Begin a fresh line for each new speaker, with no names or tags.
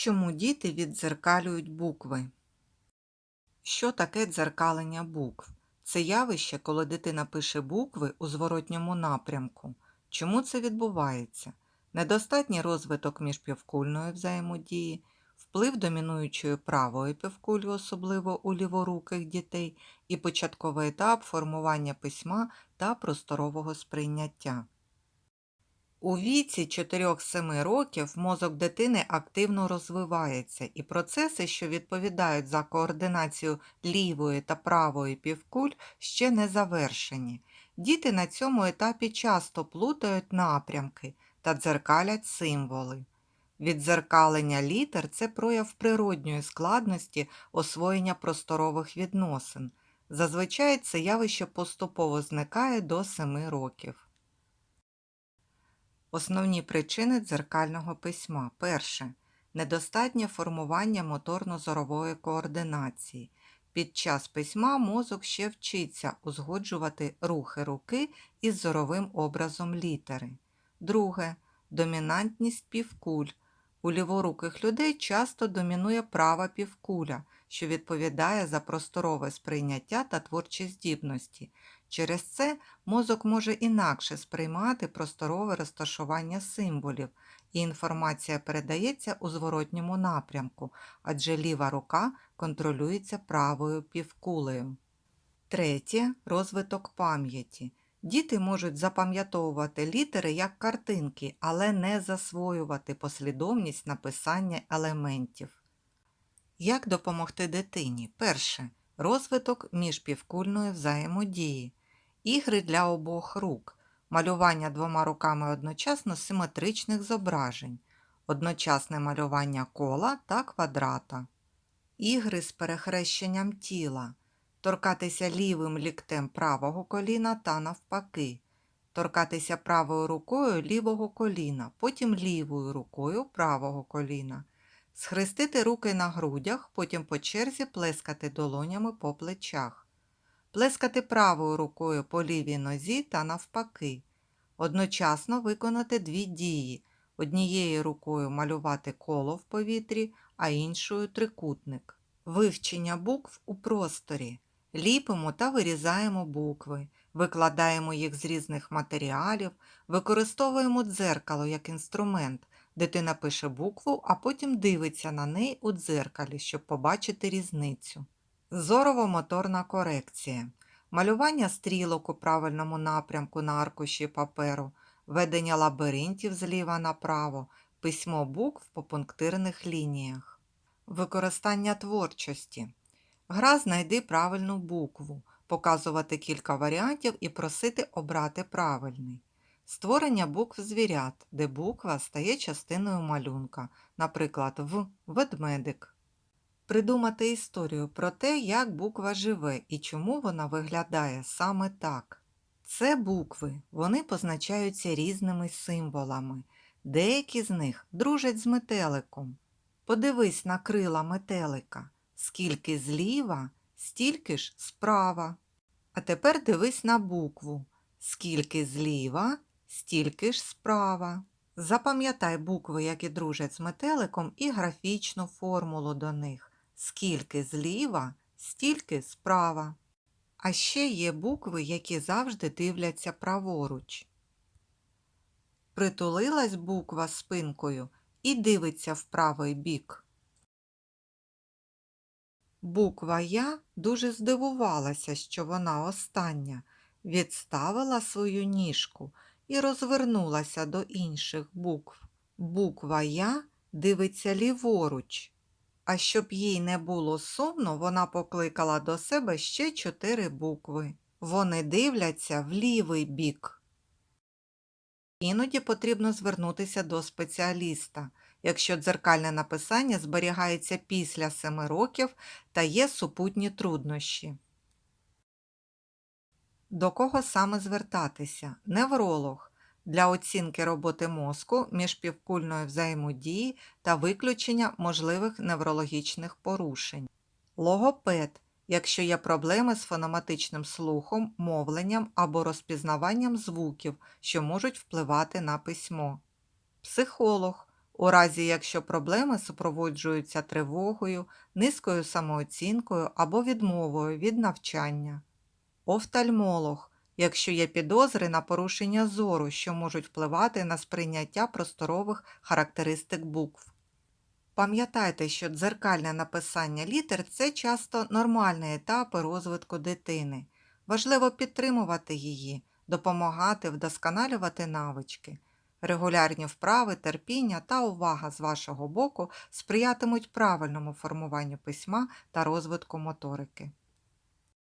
Чому діти віддзеркалюють букви? Що таке дзеркалення букв? Це явище, коли дитина пише букви у зворотньому напрямку. Чому це відбувається? Недостатній розвиток міжпівкульної взаємодії, вплив домінуючої правої півкулі, особливо у ліворуких дітей, і початковий етап формування письма та просторового сприйняття. У віці 4-7 років мозок дитини активно розвивається, і процеси, що відповідають за координацію лівої та правої півкуль, ще не завершені. Діти на цьому етапі часто плутають напрямки та дзеркалять символи. Віддзеркалення літер це прояв природньої складності освоєння просторових відносин. Зазвичай це явище поступово зникає до 7 років. Основні причини дзеркального письма. Перше. Недостатнє формування моторно-зорової координації. Під час письма мозок ще вчиться узгоджувати рухи руки із зоровим образом літери. Друге. Домінантність півкуль. У ліворуких людей часто домінує права півкуля, що відповідає за просторове сприйняття та творчі здібності. Через це мозок може інакше сприймати просторове розташування символів, і інформація передається у зворотньому напрямку, адже ліва рука контролюється правою півкулею. Третє розвиток пам'яті. Діти можуть запам'ятовувати літери як картинки, але не засвоювати послідовність написання елементів. Як допомогти дитині? Перше. Розвиток міжпівкульної взаємодії. Ігри для обох рук. Малювання двома руками одночасно симетричних зображень. Одночасне малювання кола та квадрата. Ігри з перехрещенням тіла. Торкатися лівим ліктем правого коліна та навпаки. Торкатися правою рукою лівого коліна, потім лівою рукою правого коліна. Схрестити руки на грудях, потім по черзі плескати долонями по плечах. Плескати правою рукою по лівій нозі та навпаки. Одночасно виконати дві дії. Однією рукою малювати коло в повітрі, а іншою трикутник. Вивчення букв у просторі. Ліпимо та вирізаємо букви, викладаємо їх з різних матеріалів, використовуємо дзеркало як інструмент. Дитина пише букву, а потім дивиться на неї у дзеркалі, щоб побачити різницю. Зорово-моторна корекція. Малювання стрілок у правильному напрямку на аркуші паперу, ведення лабіринтів зліва направо, письмо букв по пунктирних лініях. Використання творчості. Гра знайди правильну букву, показувати кілька варіантів і просити обрати правильний. Створення букв звірят, де буква стає частиною малюнка, наприклад, в ведмедик. Придумати історію про те, як буква живе і чому вона виглядає саме так. Це букви, вони позначаються різними символами. Деякі з них дружать з метеликом. Подивись на крила метелика. Скільки зліва, стільки ж справа. А тепер дивись на букву. Скільки зліва, стільки ж справа. Запам'ятай букви, які дружать з метеликом, і графічну формулу до них. Скільки зліва, стільки справа. А ще є букви, які завжди дивляться праворуч. Притулилась буква спинкою і дивиться в правий бік. Буква Я дуже здивувалася, що вона остання, відставила свою ніжку і розвернулася до інших букв. Буква Я дивиться ліворуч. А щоб їй не було сумно, вона покликала до себе ще чотири букви. Вони дивляться в лівий бік. Іноді потрібно звернутися до спеціаліста, якщо дзеркальне написання зберігається після семи років та є супутні труднощі. До кого саме звертатися? Невролог для оцінки роботи мозку, міжпівкульної взаємодії та виключення можливих неврологічних порушень. Логопед, якщо є проблеми з фономатичним слухом, мовленням або розпізнаванням звуків, що можуть впливати на письмо. Психолог У разі, якщо проблеми супроводжуються тривогою, низькою самооцінкою або відмовою від навчання. Офтальмолог, якщо є підозри на порушення зору, що можуть впливати на сприйняття просторових характеристик букв. Пам'ятайте, що дзеркальне написання літер це часто нормальний етап розвитку дитини. Важливо підтримувати її, допомагати вдосконалювати навички. Регулярні вправи, терпіння та увага з вашого боку сприятимуть правильному формуванню письма та розвитку моторики.